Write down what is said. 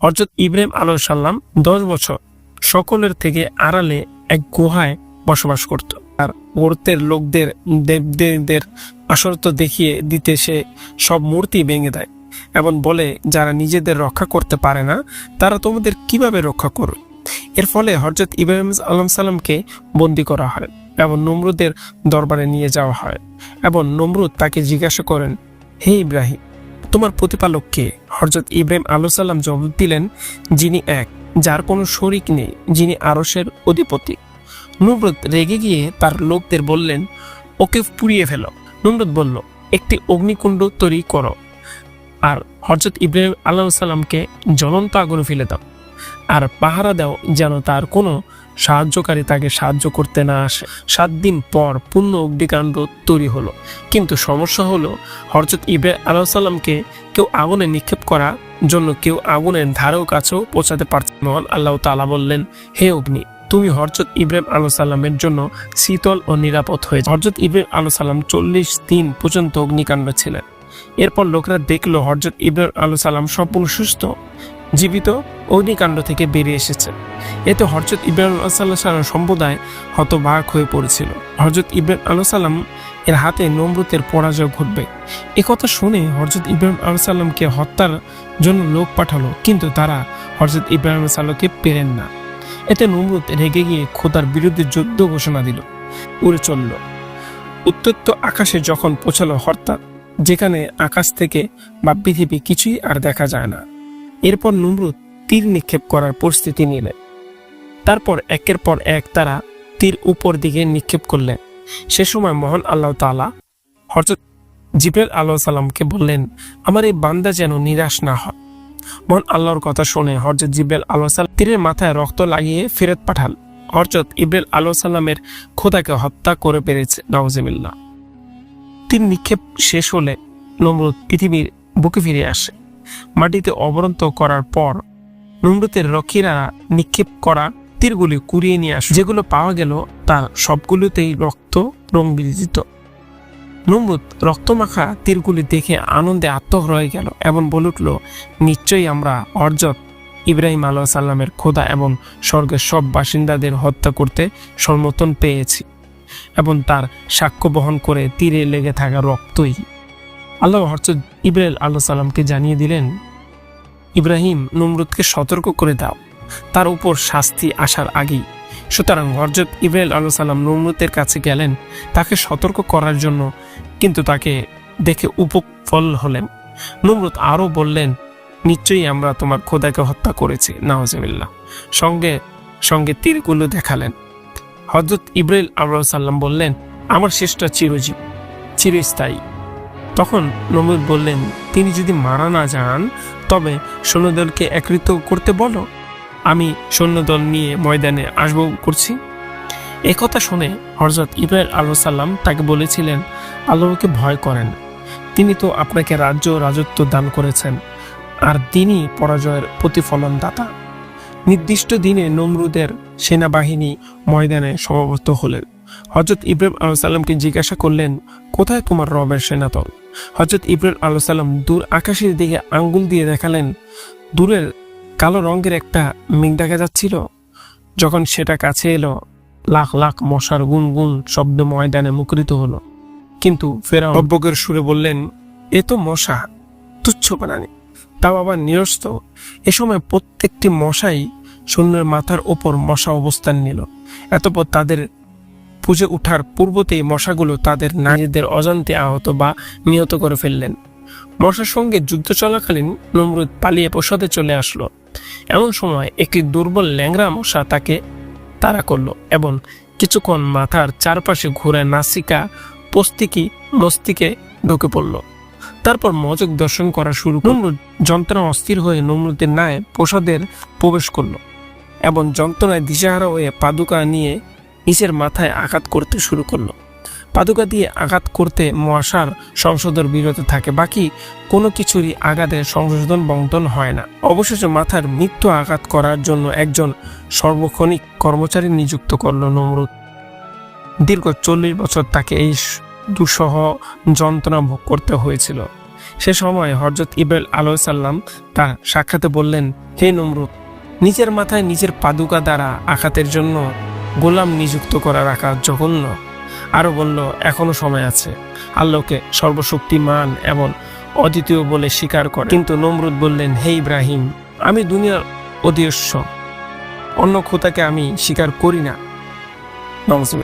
হজরত ইব্রাহিম আলহ সাল্লাম দশ বছর সকলের থেকে আড়ালে এক গুহায় বসবাস করত। আর ওরতের লোকদের, দেবদেবীদের আসরত দেখিয়ে দিতে সে সব মূর্তি ভেঙে দেয় এবং বলে, যারা নিজেদের রক্ষা করতে পারে না, তারা তোমাদের কীভাবে রক্ষা করবে? এর ফলে হজরত ইব্রাহিম আলম সাল্লামকে বন্দি করা হয় এবং নমরুদের দরবারে নিয়ে যাওয়া হয় এবং নমরুদ তাকে জিজ্ঞাসা করেন, হে ইব্রাহিম তোমার প্রতিপালক কে? হজরত ইব্রাহিম আলু সাল্লাম জবাব দিলেন, যিনি এক, যার কোনো শরিক নেই, যিনি আরসের অধিপতি। নমরুদ রেগে গিয়ে তার লোকদের বললেন, ওকে পুড়িয়ে ফেলো। নমরুদ বলল, একটি অগ্নিকুণ্ড তৈরি করো। আর হজরত ইব্রাহিম আল্লাহ সাল্লামকে জ্বলন্ত আগুনে ফেলে দাও। আর পাহারা দাও যেন তার কোনো সাহায্যকারী তাকে সাহায্য করতে না আসে। সাত দিন পর পূর্ণ অগ্নিকাণ্ড তৈরি হলো। কিন্তু সমস্যা হলো হরজত ইব্রাহিম আলাহ সাল্লামকে কেউ আগুনে নিক্ষেপ করার জন্য কেউ আগুনের ধারেও কাছেও পৌঁছাতে পারছে। মহান আল্লাহ তাআলা বললেন, হে অগ্নি, তুমি হরজত ইব্রাহিম আলু সাল্লামের জন্য শীতল ও নিরাপদ হয়ে হরজত ইব্রাহিম আলু সাল্লাম চল্লিশ দিন পর্যন্ত অগ্নিকাণ্ড ছিলেন। এরপর লোকরা দেখল হরজত ইব্রাহিম আলু সাল্লাম সম্পূর্ণ সুস্থ। জীবিত অগ্নিকাণ্ড থেকে বেরিয়ে এসেছে। এতে হরজত ইব্রাহিম আল্লাহ সাল্লাম সম্প্রদায় হতবাক হয়ে পড়েছিল। হরজত ইব্রাহিম আলু সাল্লাম এর হাতে নমরুতের পরাজয় ঘটবে। এ কথা শুনে হরজত ইব্রাহিম আলু সাল্লামকে হত্যার জন্য লোক পাঠালো, কিন্তু তারা হরজত ইব্রাহিম সাল্লামকে পেলেন না। এতে নমরুদ রেগে গিয়ে খোদার বিরুদ্ধে যুদ্ধ ঘোষণা দিল, উড়ে চলল। উত্তপ্ত আকাশে যখন পৌঁছালো হরতাল, যেখানে আকাশ থেকে বা পৃথিবী কিছুই আর দেখা যায় না। এরপর নমরুদ তীর নিক্ষেপ করার পরিস্থিতি নিলেন তারপর একের পর এক তারা তীর উপর দিকে নিক্ষেপ করলেন সে সময় মহান আল্লাহ তাআলা হরজত জিব্রাইল আল্লাহ সাল্লামকে বললেন, আমার এই বান্দা যেন নিরাশ না হয়। মহান আল্লাহর কথা শুনে হরজত জিব্রাইল আল্লাহ সাল্লাম তীরের মাথায় রক্ত লাগিয়ে ফেরত পাঠাল। হরজত ইব্রাইল আল্লাহ সাল্লামের খোদাকে হত্যা করে পেরেছে। নওয়াজিবিল্লাহ তীর নিক্ষেপ শেষ হলে নমরুদ পৃথিবীর বুকে ফিরে আসে। মাটিতে অবরন্ত করার পর নমরুদের রক্ষীরা নিক্ষেপ করা তীরগুলি কুড়িয়ে নিয়ে আসে। যেগুলো পাওয়া গেল তা সবগুলোতেই রক্ত রং বিজিত নমরুদ রক্তমাখা তীরগুলি দেখে আনন্দে আত্মহর হয়ে গেল এবং বলে উঠল, নিশ্চয়ই আমরা অর্জত ইব্রাহিম আল্লাহ সাল্লামের খোদা এবং স্বর্গের সব বাসিন্দাদের হত্যা করতে সমর্থন পেয়েছি এবং তার সাক্ষ্য বহন করে তীরে লেগে থাকা রক্তই আল্লাহ হরচত ইব্রাহিম আল্লাহ সাল্লামকে জানিয়ে দিলেন, ইব্রাহিম, নমরুদকে সতর্ক করে দাও। তার উপর শাস্তি আসার আগেই। সুতরাং হরজত ইব্রাহিম আল্লাহ সাল্লাম নমরুদের কাছে গেলেন, তাকে সতর্ক করার জন্য কিন্তু তাকে দেখে উপফল হলেন। নমরুদ আরও বললেন, নিশ্চয়ই আমরা তোমার খোদাকে হত্যা করেছি নাওয়াজিবিল্লাহ সঙ্গে সঙ্গে তীরগুলো দেখালেন। হজরত ইব্রাহিম আল্লাহ সাল্লাম বললেন, আমার শেষটা চিরজীব, চিরস্থায়ী। তখন নমরুদ বললেন, তিনি যদি মারা না যান, তবে সৈন্যদলকে একত্রিত করতে বলো। আমি সৈন্যদল নিয়ে ময়দানে আসব করছি। এ কথা শুনে হজরত ইব্রাহিম আল্লাহ সাল্লাম তাকে বলেছিলেন, আল্লাহকে ভয় করেন। তিনি তো আপনাকে রাজ্য রাজত্ব দান করেছেন, আর তিনি পরাজয়ের প্রতিফলন দাতা নির্দিষ্ট দিনে নমরুদের সেনাবাহিনী ময়দানে সমবেত হলেন। হজরত ইব্রাহিম আল্লাহ সাল্লামকে জিজ্ঞাসা করলেন, কোথায় তোমার রবের সেনাদল? হজরত ইব্রাহিম আল্লাহ সাল্লাম দূর আকাশের দিকে আঙ্গুল দিয়ে দেখালেন, দূরের কালো রঙের একটা মেঘ দেখা যাচ্ছিল। যখন সেটা কাছে এলো, লাখ লাখ মশার গুনগুন শব্দ ময়দানে মুখরিত হলো। কিন্তু ফেরাও অব্যকের সুরে বললেন, এ তো মশা, তুচ্ছ বানানি। তাও আবার নিরস্ত। এ সময় প্রত্যেকটি মশাই সৈন্যের মাথার ওপর মশা অবস্থান নিল। এতপর তাদের পুজো উঠার পূর্বতেই মশাগুলো তাদের নারীদের অজান্তে আহত বা নিহত করে ফেললেন মশার সঙ্গে যুদ্ধ চলাকালীন নমরুদ পালিয়ে প্রসাদে চলে আসলো এমন সময় একটি দুর্বল ল্যাংরা মশা তাকে তাড়া করল এবং কিছুক্ষণ মাথার চারপাশে ঘুরে নাসিকা পস্তিকি মস্তিকে ঢুকে পড়ল তারপর মজক দর্শন করা শুরু। নমরুদ যন্ত্রণা অস্থির হয়ে নমরুদের ন্যায় প্রসাদের প্রবেশ করল এবং যন্ত্রণায় দিশাহারা হয়ে পাদুকা নিয়ে নিচের মাথায় আঘাত করতে শুরু করল। পাদুকা দিয়ে আঘাত করতে মশার সংশোধন বিরত থাকে, বাকি কোনো কিছুরই আঘাতের সংশোধন বন্টন হয় না। অবশেষে মাথার মৃত্যু আঘাত করার জন্য একজন সর্বক্ষণিক কর্মচারী নিযুক্ত করল নমরুদ। দীর্ঘ চল্লিশ বছর তাকে এই দুঃসহ যন্ত্রণা ভোগ করতে হয়েছিল। সে সময় হজরত ইব্রাহিম আলাইসাল্লাম তার সাক্ষাতে বললেন, হে নমরুদ নিজের মাথায় নিজের পাদুকা দ্বারা আঘাতের জন্য গোলাম নিযুক্ত করা রাখা জঘন্য। আরও বলল, এখনও সময় আছে। আল্লাহকে সর্বশক্তিমান এবং অদ্বিতীয় বলে স্বীকার করে। কিন্তু নমরুদ বললেন, হে ইব্রাহিম, আমি দুনিয়ার অধীস্য অন্য খোতাকে আমি স্বীকার করি না। নমস্কার